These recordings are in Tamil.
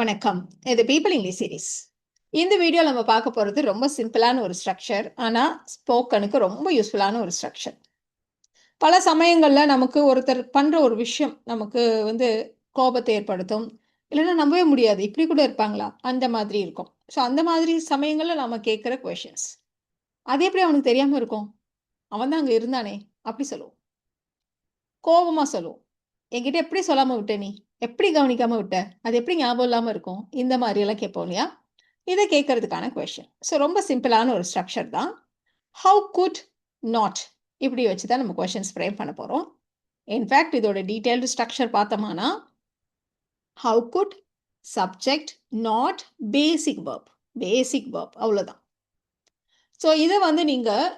வணக்கம். இது பீப்பிள் இங்கிலீஷ் சீரிஸ் இந்த வீடியோ நம்ம பார்க்க போகிறது ரொம்ப சிம்பிளான ஒரு ஸ்ட்ரக்சர் ஆனால் ஸ்போக்கனுக்கு ரொம்ப யூஸ்ஃபுல்லான ஒரு ஸ்ட்ரக்சர் பல சமயங்களில் நமக்கு ஒருத்தர் பண்ணுற ஒரு விஷயம் நமக்கு வந்து கோபத்தை ஏற்படுத்தும். இல்லைன்னா நம்பவே முடியாது. இப்படி கூட இருப்பாங்களா? அந்த மாதிரி இருக்கும். ஸோ அந்த மாதிரி சமயங்களில் நம்ம கேட்குற கொஷின்ஸ் அது எப்படி அவனுக்கு தெரியாமல் இருக்கும்? அவன் தான் அங்கே இருந்தானே. அப்படி சொல்லுவோம். கோபமாக சொல்லுவோம். என்கிட்ட எப்படி சொல்லாமல் விட்ட நீ? எப்படி கவனிக்காம விட்ட? அது எப்படி ஞாபகம் இல்லாமல் இருக்கும்? இந்த மாதிரி எல்லாம் கேட்போம் இல்லையா? இதை கேட்கறதுக்கான கொஷின் ஸோ ரொம்ப சிம்பிளான ஒரு ஸ்ட்ரக்சர் தான். ஹவு குட் நாட் இப்படி வச்சு தான் நம்ம கொஷின்ஸ் ஃப்ரேம் பண்ண போகிறோம் இன்ஃபேக்ட் இதோட டீட்டெயில்டு ஸ்ட்ரக்சர் பார்த்தோம்னா how could subject not basic verb basic verb அவ்வளோதான் ஸோ இதை வந்து நீங்கள்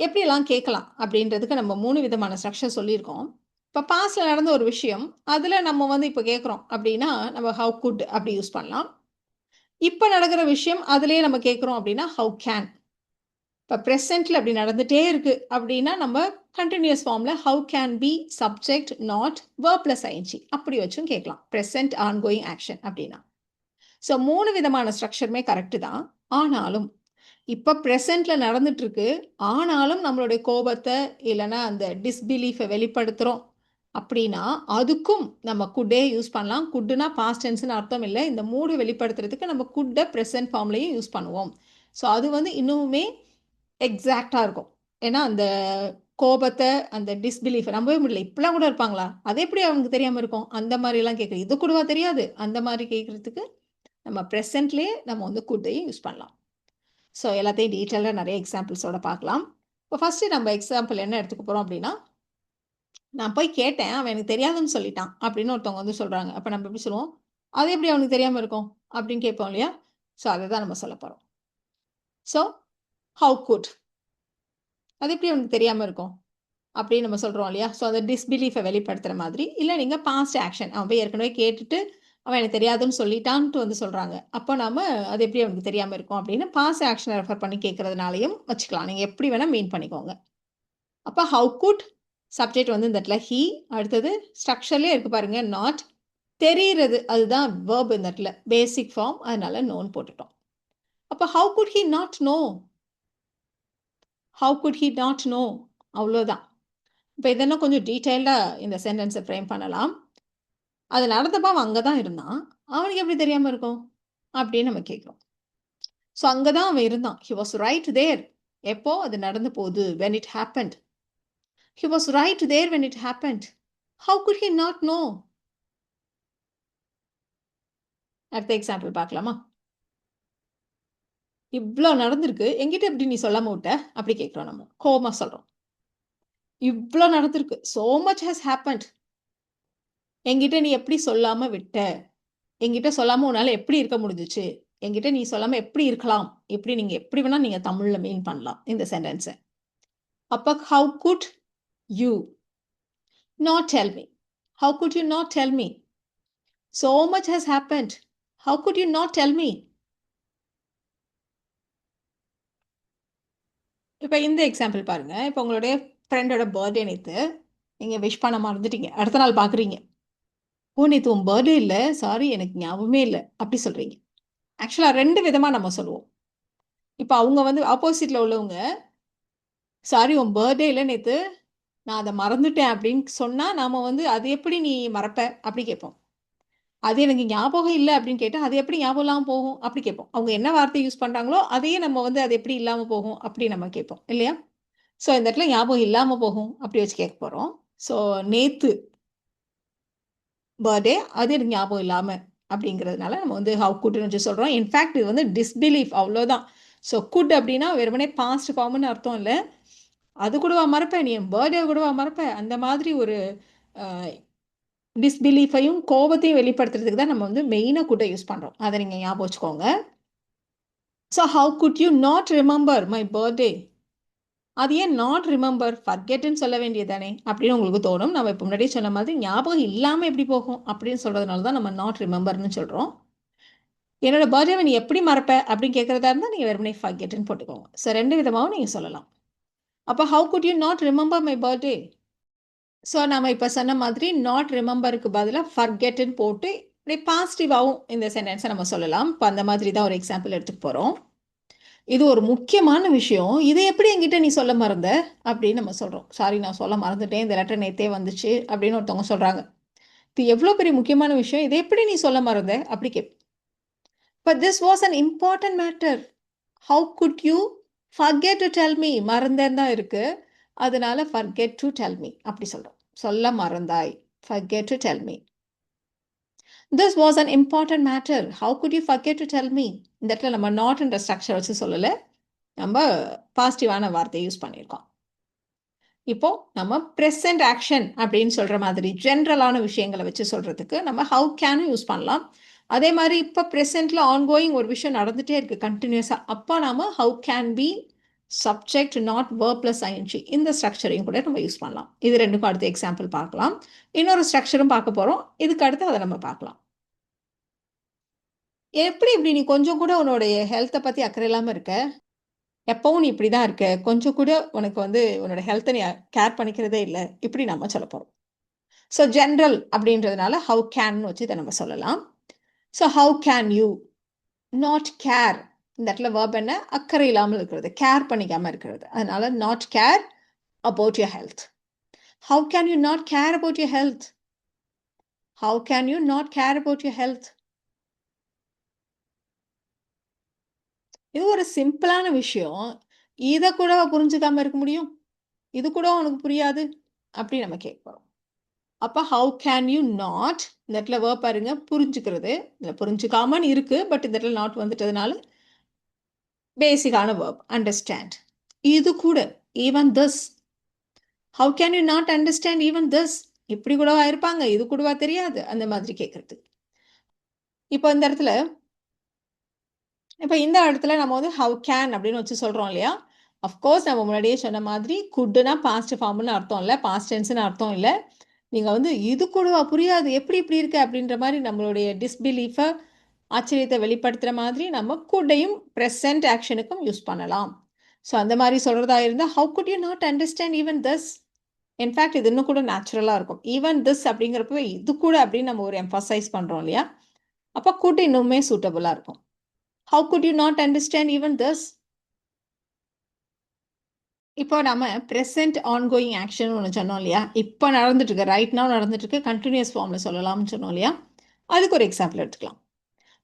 எப்படியெல்லாம் கேட்கலாம் அப்படின்றதுக்கு நம்ம மூணு விதமான ஸ்ட்ரக்சர் சொல்லியிருக்கோம். இப்போ பாஸ்டில் நடந்த ஒரு விஷயம். அதில் நம்ம வந்து இப்போ கேட்குறோம் அப்படின்னா நம்ம ஹவு குட் அப்படி யூஸ் பண்ணலாம். இப்போ நடக்கிற விஷயம் அதுலேயே நம்ம கேட்குறோம் அப்படின்னா ஹவு கேன் இப்போ ப்ரெசென்ட்டில் அப்படி நடந்துகிட்டே இருக்கு அப்படின்னா நம்ம கண்டினியூஸ் ஃபார்மில் how can be subject not verb plus ING அப்படி வச்சும் கேட்கலாம் ப்ரெசென்ட் ஆன்கோயிங் ஆக்ஷன் அப்படின்னா. ஸோ மூணு விதமான ஸ்ட்ரக்சருமே கரெக்டு தான். ஆனாலும் இப்போ ப்ரெசண்ட்டில் நடந்துட்டு இருக்கு. ஆனாலும் நம்மளுடைய கோபத்தை இல்லைன்னா அந்த டிஸ்பிலீஃபை வெளிப்படுத்துகிறோம் அப்படின்னா அதுக்கும் நம்ம குட்டே யூஸ் பண்ணலாம். குட்டுனா பாஸ்ட் டென்ஸ்னு அர்த்தம் இல்லை. இந்த மூடு வெளிப்படுத்துறதுக்கு நம்ம குட்டை ப்ரெசன்ட் ஃபார்ம்லையும் யூஸ் பண்ணுவோம். ஸோ அது வந்து இன்னுமே எக்ஸாக்டாக இருக்கும். ஏன்னா அந்த கோபத்தை அந்த டிஸ்பிலீஃப் நம்பவே முடியல. இப்படிலாம் கூட இருப்பாங்களா? அது எப்படி அவங்களுக்கு தெரியாமல் இருக்கும்? அந்த மாதிரிலாம் கேட்குறது. இது கூடவா தெரியாது. அந்த மாதிரி கேட்குறதுக்கு நம்ம ப்ரெசென்ட்லேயே நம்ம வந்து குட்டையும் யூஸ் பண்ணலாம். ஸோ எல்லாத்தையும் டீட்டெயிலாக நிறைய எக்ஸாம்பிள்ஸோட பார்க்கலாம். இப்போ ஃபஸ்ட்டு நம்ம எக்ஸாம்பிள் என்ன எடுத்துக்க போகிறோம் அப்படின்னா நான் போய் கேட்டேன் அவன் எனக்கு தெரியாதுன்னு சொல்லிட்டான் அப்படின்னு ஒருத்தவங்க வந்து சொல்கிறாங்க அப்போ நம்ம எப்படி சொல்லுவோம்? அது எப்படி அவனுக்கு தெரியாமல் இருக்கும் அப்படின்னு கேட்போம் இல்லையா? ஸோ அதை தான் நம்ம சொல்ல போகிறோம் ஸோ ஹவு குட் அது எப்படி அவனுக்கு தெரியாமல் இருக்கும் அப்படின்னு நம்ம சொல்கிறோம் இல்லையா? ஸோ அந்த டிஸ்பிலீஃபை வெளிப்படுத்துகிற மாதிரி. இல்லை நீங்கள் பாஸ்ட் ஆக்ஷன் அவன் போய் ஏற்கனவே கேட்டுட்டு அவன் எனக்கு தெரியாதுன்னு சொல்லிட்டான்ட்டு வந்து சொல்கிறாங்க அப்போ நாம அது எப்படி அவனுக்கு தெரியாமல் இருக்கும் அப்படின்னு பாஸ் ஆக்ஷனை ரெஃபர் பண்ணி கேட்குறதுனாலையும் வச்சுக்கலாம். நீங்கள் எப்படி வேணால் மீன் பண்ணிக்கோங்க. அப்போ ஹவு குட் சப்ஜெக்ட் வந்து இந்த இடத்துல ஹீ அடுத்தது ஸ்ட்ரக்சர்லேயே இருக்குது பாருங்க நாட் தெரிகிறது அதுதான் வேர்ப் இந்த இடத்துல பேசிக் ஃபார்ம் அதனால நோன் போட்டுட்டோம். அப்போ how could he not know how could he not know அவ்வளோதான் இப்போ இதெல்லாம் கொஞ்சம் டீட்டெயில்டாக இந்த சென்டென்ஸை ஃப்ரேம் பண்ணலாம். அது நடந்தப்போ அவன் அங்கே தான் இருந்தான். அவனுக்கு எப்படி தெரியாமல் இருக்கும்? அப்படின்னு நம்ம கேட்குறோம். ஸோ அங்கே தான் அவன் இருந்தான். ஹி வாஸ் ரைட் தேர் எப்போ? அது நடந்து போகுது. When it happened he was right there when it happened how could he not know அடுத்த எக்ஸாம்பிள் பார்க்கலாமா? இவ்வளோ நடந்திருக்கு. எங்கிட்ட எப்படி நீ சொல்லாம விட்ட? அப்படி கேட்குறோம் நம்ம. கோமா சொல்கிறோம் இவ்வளோ நடந்திருக்கு. சோ மச் ஹேஸ் ஹேப்பன்ட் எங்கிட்ட நீ எப்படி சொல்லாம விட்ட? எங்கிட்ட சொல்லாம உன்னால எப்படி இருக்க முடிஞ்சிச்சு? எங்கிட்ட நீ சொல்லாம எப்படி இருக்கலாம்? எப்படி நீங்க எப்படி வேணா நீங்க தமிழ்ல மீன் பண்ணலாம். இந்த சென்டென்ஸை அப்போ how could you not tell me how could you not tell me so much has happened how could you not tell me இப்போ இந்த எக்ஸாம்பிள் பாருங்க. இப்போ உங்களுடைய ஃப்ரெண்டோட பர்த்டே நேற்று நீங்கள் விஷ் பண்ண மறந்துட்டீங்க. அடுத்த நாள் பார்க்குறீங்க ஓ நேற்று உன் பர்த்டே இல்லை. சாரி எனக்கு ஞாபகமே இல்லை. அப்படி சொல்கிறீங்க ஆக்சுவலாக ரெண்டு விதமாக நம்ம சொல்லுவோம். இப்போ அவங்க வந்து ஆப்போசிட்டில் உள்ளவங்க சாரி உன் பர்த்டே இல்லை நேற்று நான் அதை மறந்துட்டேன் அப்படின்னு சொன்னால் நாம் வந்து அது எப்படி நீ மறப்ப? அப்படி கேட்போம். அது எனக்கு ஞாபகம் இல்லை அப்படின்னு கேட்டால் அது எப்படி ஞாபகம் இல்லாமல் போகும்? அப்படி கேட்போம். அவங்க என்ன வார்த்தை யூஸ் பண்ணுறாங்களோ அதையே நம்ம வந்து அது எப்படி இல்லாமல் போகும்? அப்படி நம்ம கேட்போம். இல்லையா? ஸோ இந்த இடத்துல ஞாபகம் இல்லாமல் போகும் அப்படி வச்சு கேட்க போகிறோம் ஸோ நேற்று பர்த்டே அது எனக்கு ஞாபகம் இல்லாமல் அப்படிங்கிறதுனால நம்ம வந்து ஹவு குட்னு வச்சு சொல்கிறோம் இன்ஃபேக்ட் இது வந்து டிஸ்பிலீஃப் அவ்வளோதான் ஸோ குட் அப்படின்னா வெறுமனே பாஸ்ட் ஃபார்ம்னு அர்த்தம் இல்லை. அது கூடவா மறப்பேன் நீ என் பர்த்டே கூடவா மறப்பேன். அந்த மாதிரி ஒரு டிஸ்பிலீஃபையும் கோபத்தையும் வெளிப்படுத்துறதுக்கு தான் நம்ம வந்து மெயினாக கூட யூஸ் பண்ணுறோம் அதை நீங்கள் ஞாபகம் வச்சுக்கோங்க. So how could you not remember my birthday அது ஏன் நாட் ரிமெம்பர் ஃபர்கெட்டுன்னு சொல்ல வேண்டியதானே அப்படின்னு உங்களுக்கு தோணும். நம்ம இப்போ முன்னாடியே சொன்ன மாதிரி ஞாபகம் இல்லாமல் எப்படி போகும்? அப்படின்னு சொல்கிறதுனால தான் நம்ம நாட் ரிமெம்பர்னு சொல்கிறோம் என்னோட பர்த்டேவை நீ எப்படி மறப்ப? அப்படின்னு கேட்குறதா இருந்தால் நீங்கள் வெறுமனே ஃபர்கெட்டுன்னு போட்டுக்கோங்க. ஸோ ரெண்டு விதமாகவும் நீங்கள் சொல்லலாம். அப்போ how could you not remember my birthday so நம்ம இப்போ சொன்ன மாதிரி நாட் ரிமெம்பருக்கு பதிலாக ஃபர்கெட்டுன்னு போட்டு இப்படி பாசிட்டிவாகவும் இந்த சென்டென்ஸை நம்ம சொல்லலாம். இப்போ அந்த மாதிரி தான் ஒரு எக்ஸாம்பிள் எடுத்துக்க போகிறோம் இது ஒரு முக்கியமான விஷயம். இதை எப்படி என்கிட்ட நீ சொல்ல மறந்த? அப்படின்னு நம்ம சொல்கிறோம் சாரி நான் சொல்ல மறந்துட்டேன். இந்த லெட்டர் நேத்தே வந்துச்சு அப்படின்னு ஒருத்தவங்க சொல்கிறாங்க இது எவ்வளோ பெரிய முக்கியமான விஷயம். இதை எப்படி நீ சொல்ல மறந்த? அப்படி gap but this was an important matter how could you forget to tell me மறந்தேன் தான் இருக்குது அதனால ஃபர்கெட் டு டெல் மீ அப்படி சொல்கிறோம் சொல்ல மறந்தாய். Forget to tell me this was an important matter how could you forget to tell me இந்த இடத்துல நம்ம நாட்ன்ற ஸ்ட்ரக்சர் வச்சு சொல்லலை. நம்ம பாசிட்டிவான வார்த்தையை யூஸ் பண்ணியிருக்கோம். இப்போ நம்ம ப்ரெசன்ட் ஆக்ஷன் அப்படின்னு சொல்கிற மாதிரி ஜென்ரலான விஷயங்களை வச்சு சொல்கிறதுக்கு நம்ம ஹவு கேனும் யூஸ் பண்ணலாம். அதே மாதிரி இப்போ ப்ரெசென்ட்ல ஆன்கோயிங் ஒரு விஷயம் நடந்துட்டே இருக்கு கண்டினியூஸாக அப்போ நாம how can be subject not verb plus ING இந்த ஸ்ட்ரக்சரையும் கூட நம்ம யூஸ் பண்ணலாம். இது ரெண்டுக்கும் அடுத்த எக்ஸாம்பிள் பார்க்கலாம். இன்னொரு ஸ்ட்ரக்சரும் பார்க்க போகிறோம் இதுக்கு அடுத்து அதை நம்ம பார்க்கலாம். எப்படி இப்படி நீ கொஞ்சம் கூட உன்னோடைய ஹெல்த்தை பற்றி அக்கறை இல்லாமல் இருக்க? எப்பவும் நீ இப்படி தான் இருக்க. கொஞ்சம் கூட உனக்கு வந்து உன்னோட ஹெல்த்தை நீ கேர் பண்ணிக்கிறதே இல்லை. இப்படி நம்ம சொல்ல போகிறோம் ஸோ ஜென்ரல் அப்படின்றதுனால ஹவு கேன் வச்சு இதை நம்ம சொல்லலாம். So how can you not care இந்த இடத்துல வேர்ப் என்ன? அக்கறை இல்லாமல் இருக்கிறது. கேர் பண்ணிக்காமல் இருக்கிறது. அதனால not care about your health how can you not care about your health how can you not care about your health இது ஒரு சிம்பிளான விஷயம். இதை கூட புரிஞ்சுக்காம இருக்க முடியும்? இது கூட உனக்கு புரியாது? அப்படி நம்ம கேட்குறோம். அப்போ ஹவு கேன் யூ நாட் இந்த இடத்துல வேர்ப் பாருங்க புரிஞ்சுக்கிறது. இதில் புரிஞ்சுக்காமன்னு இருக்கு பட் இந்த இடத்துல நாட் வந்துட்டதுனால பேசிக்கான வேர்ப் அண்டர்ஸ்டாண்ட் இது கூட even this how can you not understand even this இப்படி கூடவா இருப்பாங்க இது கூடவா தெரியாது அந்த மாதிரி கேட்கறது இப்போ இந்த இடத்துல இப்போ இந்த இடத்துல நம்ம வந்து ஹவு கேன் அப்படின்னு வச்சு சொல்கிறோம் இல்லையா? அஃப்கோர்ஸ் நம்ம முன்னாடியே சொன்ன மாதிரி குட்டுனா பாஸ்ட் ஃபார்ம்னு அர்த்தம் இல்லை பாஸ்ட் டென்ஸ்னு அர்த்தம் இல்லை. நீங்கள் வந்து இது கூடவா? புரியாது. எப்படி இப்படி இருக்கு? அப்படின்ற மாதிரி நம்மளுடைய டிஸ்பிலீஃபை ஆச்சரியத்தை வெளிப்படுத்துகிற மாதிரி நம்ம கூடையும் ப்ரெசன்ட் ஆக்ஷனுக்கும் யூஸ் பண்ணலாம். ஸோ அந்த மாதிரி சொல்கிறதா இருந்தால் how could you not understand even this in fact இது இன்னும் கூட நேச்சுரலாக இருக்கும். ஈவன் திஸ் அப்படிங்கிறப்பவே இது கூட அப்படின்னு நம்ம ஒரு எம்ஃபசைஸ் பண்ணுறோம் இல்லையா? அப்போ குட் இன்னுமே சூட்டபுளாக இருக்கும். How could you not understand even this இப்போ நம்ம ப்ரெசென்ட் ஆன்கோயிங் ஆக்ஷன் ஒன்று சொன்னோம் இல்லையா? இப்போ நடந்துட்டு இருக்கு ரைட் now நடந்துட்டு இருக்கு கண்டினியூஸ் ஃபார்மில் சொல்லலாம்னு சொன்னோம் இல்லையா? அதுக்கு ஒரு எக்ஸாம்பிள் எடுத்துக்கலாம்.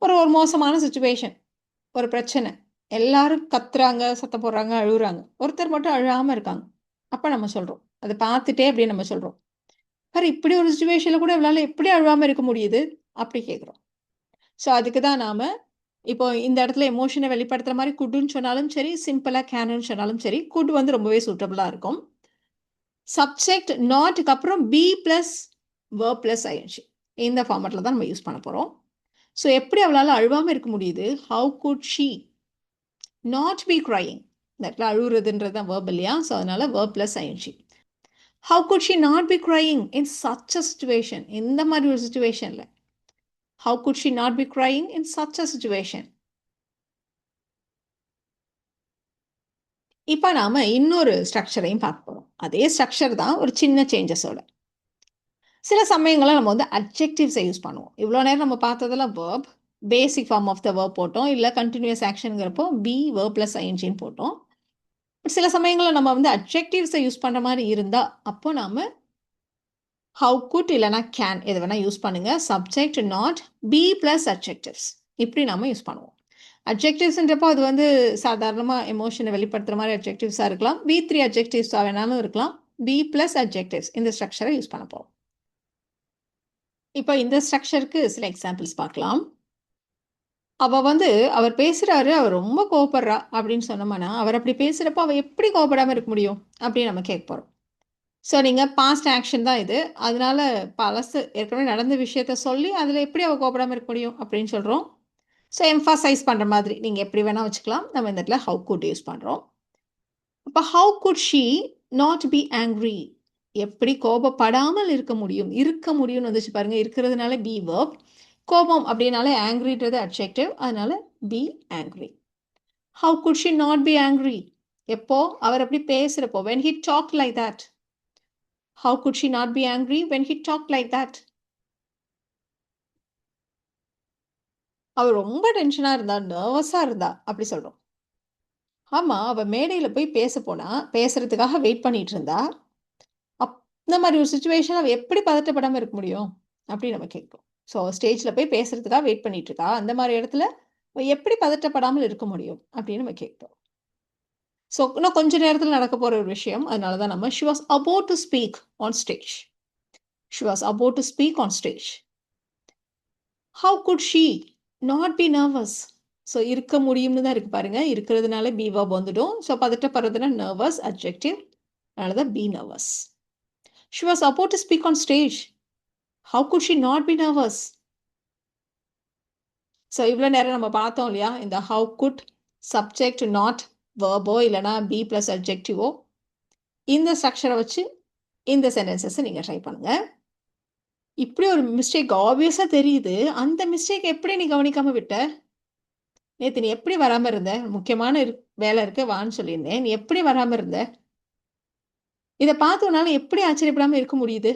ஒரு ஒரு மோசமான சுச்சுவேஷன் ஒரு பிரச்சனை. எல்லாரும் கத்துறாங்க சத்தம் போடுறாங்க அழுகுறாங்க. ஒருத்தர் மட்டும் அழுகாமல் இருக்காங்க. அப்போ நம்ம சொல்கிறோம் அதை பார்த்துட்டே அப்படியே நம்ம சொல்கிறோம் பாரு இப்படி ஒரு சுச்சுவேஷனில் கூட இவளால் எப்படி அழுகாமல் இருக்க முடியுது? அப்படி கேட்குறோம் ஸோ அதுக்கு தான் நாம் இப்போ இந்த இடத்துல எமோஷனை வெளிப்படுத்துற மாதிரி குட்டுன்னு சொன்னாலும் சரி சிம்பிளா கேனு சொன்னாலும் சரி குட் வந்து ரொம்பவே சூட்டபிளா இருக்கும். சப்ஜெக்ட் நாட்டுக்கு அப்புறம் பி பிளஸ் வே பிளஸ் ஐஎன்ஜி இந்த ஃபார்மேட்ல தான் நம்ம யூஸ் பண்ண போகிறோம் ஸோ எப்படி அவளால் அழுவாமல் இருக்க முடியுது? How could she not be crying இந்த இடத்துல அழுகுறதுன்றது தான் வேர்ப் இல்லையா? ஸோ அதனால verb plus ING how could she not be crying in such a situation இந்த மாதிரி ஒரு சுச்சுவேஷனில் How could she not be crying in such a situation? இப்போ நாம இன்னொரு ஸ்ட்ரக்சரையும் பார்க்க போறோம். அதே ஸ்ட்ரக்சர் தான் ஒரு சின்ன சேஞ்சஸோட சில சமயங்களில் நம்ம வந்து அப்ஜெக்டிவ்ஸை யூஸ் பண்ணுவோம். இவ்வளோ நேரம் நம்ம பார்த்ததெல்லாம் verb basic form of the verb போட்டோம். இல்லை கண்டினியூஸ் ஆக்ஷனுங்கிறப்போ பி வேர்ப் ப்ளஸ் ஐஎன்ஜின்னு போட்டோம். சில சமயங்களில் நம்ம வந்து அப்ஜெக்டிவ்ஸை யூஸ் பண்ணுற மாதிரி இருந்தால் அப்போ நாம ஹவு குட் இல்லைனா கேன் எது வேணால் யூஸ் பண்ணுங்கள் subject not be plus objectives இப்படி நாம் யூஸ் பண்ணுவோம். அப்ஜெக்டிவ்ஸ்ன்றப்போ அது வந்து சாதாரணமாக எமோஷனை வெளிப்படுத்துகிற மாதிரி அப்ஜெக்டிவ்ஸாக இருக்கலாம். பி த்ரீ அப்ஜெக்டிவ்ஸாக வேணாலும் இருக்கலாம். பி ப்ளஸ் அப்ஜெக்டிவ்ஸ் இந்த ஸ்ட்ரக்சரை யூஸ் பண்ண போகிறோம் இப்போ இந்த ஸ்ட்ரக்சருக்கு சில எக்ஸாம்பிள்ஸ் பார்க்கலாம். அவள் வந்து அவர் பேசுகிறாரு அவர் ரொம்ப கோவப்படுறா அப்படின்னு சொன்னோம்னா அவர் அப்படி பேசுகிறப்போ அவள் எப்படி கோவப்படாமல் இருக்க முடியும்? அப்படின்னு நம்ம கேட்க போகிறோம் ஸோ நீங்கள் பாஸ்ட் ஆக்ஷன் தான் இது. அதனால பழசு ஏற்கனவே நடந்த விஷயத்த சொல்லி அதில் எப்படி அவள் கோபடாமல் இருக்க முடியும் அப்படின்னு சொல்கிறோம் ஸோ எம்ஃபாசைஸ் பண்ணுற மாதிரி நீங்கள் எப்படி வேணால் வச்சுக்கலாம். நம்ம இந்த இடத்துல ஹவு குட் யூஸ் பண்ணுறோம் அப்போ how could she not be angry எப்படி கோபப்படாமல் இருக்க முடியும்? இருக்க முடியும்னு வந்துச்சு பாருங்கள் இருக்கிறதுனால பி வேர்ப் கோபம் அப்படின்னாலே ஆங்க்ரின்றது அட்ஜெக்டிவ் அதனால be angry how could she not be angry எப்போ? அவர் அப்படி பேசுகிறப்போ when he talk like that How could she not be angry when he talked like that? அவ ரொம்ப டென்ஷனா இருந்தா, நர்வஸா இருந்தா அப்படி சொல்றோம். ஆமா, அவ மேடையில போய் பேச போனா, பேசுறதுக்காக வெயிட் பண்ணிட்டு இருந்தா. அப் இந்த மாதிரி ஒரு சுச்சுவேஷன் அவ எப்படி பதட்டப்படாம இருக்க முடியும்? அப்படின்னு நம்ம கேட்கும் ஸோ ஸ்டேஜ்ல போய் பேசுறதுக்காக வெயிட் பண்ணிட்டு இருக்கா. அந்த மாதிரி இடத்துல எப்படி பதட்டப்படாமல் இருக்க முடியும்? அப்படின்னு நம்ம கேட்போம் ஸோ இன்னும் கொஞ்ச நேரத்தில் நடக்க போகிற ஒரு விஷயம். அதனால தான் நம்ம she was about to speak on stage. She was about to speak on stage. How could she not be nervous? So இருக்க முடியும்னு தான் இருக்கு பாருங்க. இருக்கிறதுனால பி வெர்ப் வந்துடும். ஸோ பதட்டப்படுறதுனா நர்வஸ் அப்ஜெக்டிவ் அதனால தான் be nervous. She was about to speak on stage. How could she not be nervous? So இவ்வளோ நேரம் நம்ம பார்த்தோம் இல்லையா? இந்த ஹவு குட் சப்ஜெக்ட் நாட் வேர்போ இல்லைனா பி ப்ளஸ் அப்ஜெக்டிவோ இந்த ஸ்ட்ரக்சரை வச்சு இந்த சென்டென்சஸை நீங்கள் ட்ரை பண்ணுங்கள் இப்படி ஒரு மிஸ்டேக் ஆப்வியஸாக தெரியுது. அந்த மிஸ்டேக் எப்படி நீ கவனிக்காமல் விட்ட? நேற்று நீ எப்படி வராமல் இருந்த? முக்கியமான இரு வேலை இருக்கு வான்னு சொல்லியிருந்தேன். நீ எப்படி வராமல் இருந்த? இதை பார்த்து உன்னால எப்படி ஆச்சரியப்படாமல் இருக்க முடியுது?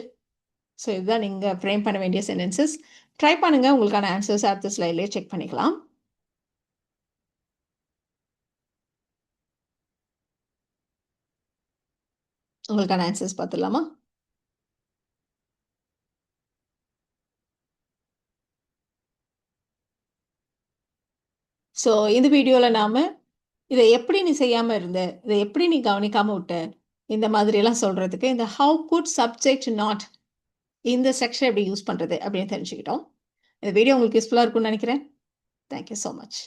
ஸோ இதுதான் நீங்கள் ஃப்ரேம் பண்ண வேண்டிய சென்டென்சஸ். ட்ரை பண்ணுங்கள் உங்களுக்கான ஆன்சர்ஸ் அடுத்த ஸ்லைட்லேயே செக் பண்ணிக்கலாம். உங்களுக்கான ஆன்சர்ஸ் பார்த்துடலாமா? ஸோ இந்த வீடியோவில் நாம் இதை எப்படி நீ செய்யாமல் இருந்த? இதை எப்படி நீ கவனிக்காமல் விட்ட? இந்த மாதிரியெல்லாம் சொல்கிறதுக்கு இந்த ஹவு குட் சப்ஜெக்ட் நாட் இந்த செக்ஷன் எப்படி யூஸ் பண்ணுறது அப்படின்னு தெரிஞ்சுக்கிட்டோம். இந்த வீடியோ உங்களுக்கு யூஸ்ஃபுல்லாக இருக்கும்னு நினைக்கிறேன். Thank you much.